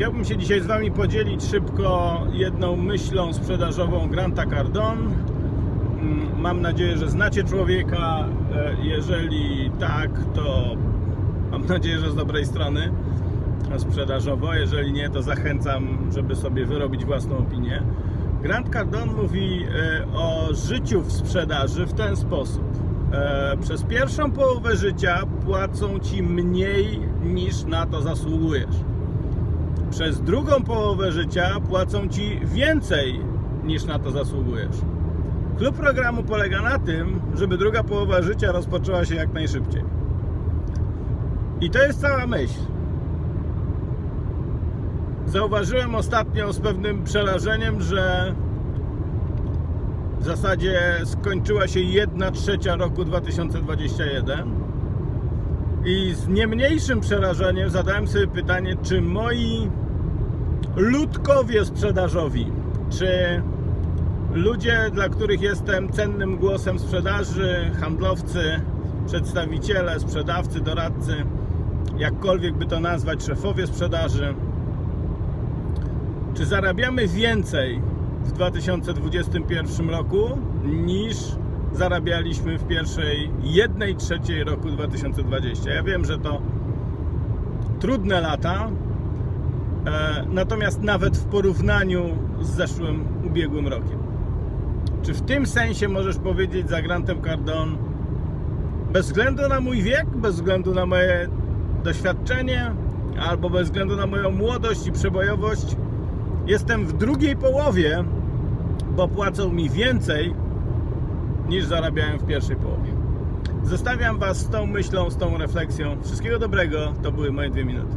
Chciałbym się dzisiaj z Wami podzielić szybko jedną myślą sprzedażową Granta Cardone. Mm, Mam nadzieję, że znacie człowieka. E, Jeżeli tak, to mam nadzieję, że z dobrej strony sprzedażowo. Jeżeli nie, to zachęcam, żeby sobie wyrobić własną opinię. Grant Cardone mówi e, o życiu w sprzedaży w ten sposób. E, Przez pierwszą połowę życia płacą Ci mniej niż na to zasługujesz. Przez drugą połowę życia płacą Ci więcej niż na to zasługujesz. Klub programu polega na tym, żeby druga połowa życia rozpoczęła się jak najszybciej. I to jest cała myśl. Zauważyłem ostatnio z pewnym przerażeniem, że w zasadzie skończyła się 1 trzecia roku 2021 i z nie mniejszym przerażeniem zadałem sobie pytanie, czy moi ludkowie sprzedażowi, czy ludzie, dla których jestem cennym głosem sprzedaży, handlowcy, przedstawiciele, sprzedawcy, doradcy, jakkolwiek by to nazwać, szefowie sprzedaży, czy zarabiamy więcej w 2021 roku niż zarabialiśmy w pierwszej jednej trzeciej roku 2020. Ja wiem, że to trudne lata, e, natomiast nawet w porównaniu z zeszłym ubiegłym rokiem. Czy w tym sensie możesz powiedzieć za Grantem Cardone, bez względu na mój wiek, bez względu na moje doświadczenie, albo bez względu na moją młodość i przebojowość, jestem w drugiej połowie, bo płacą mi więcej niż zarabiałem w pierwszej połowie. Zostawiam Was z tą myślą, z tą refleksją. Wszystkiego dobrego, to były moje dwie minuty.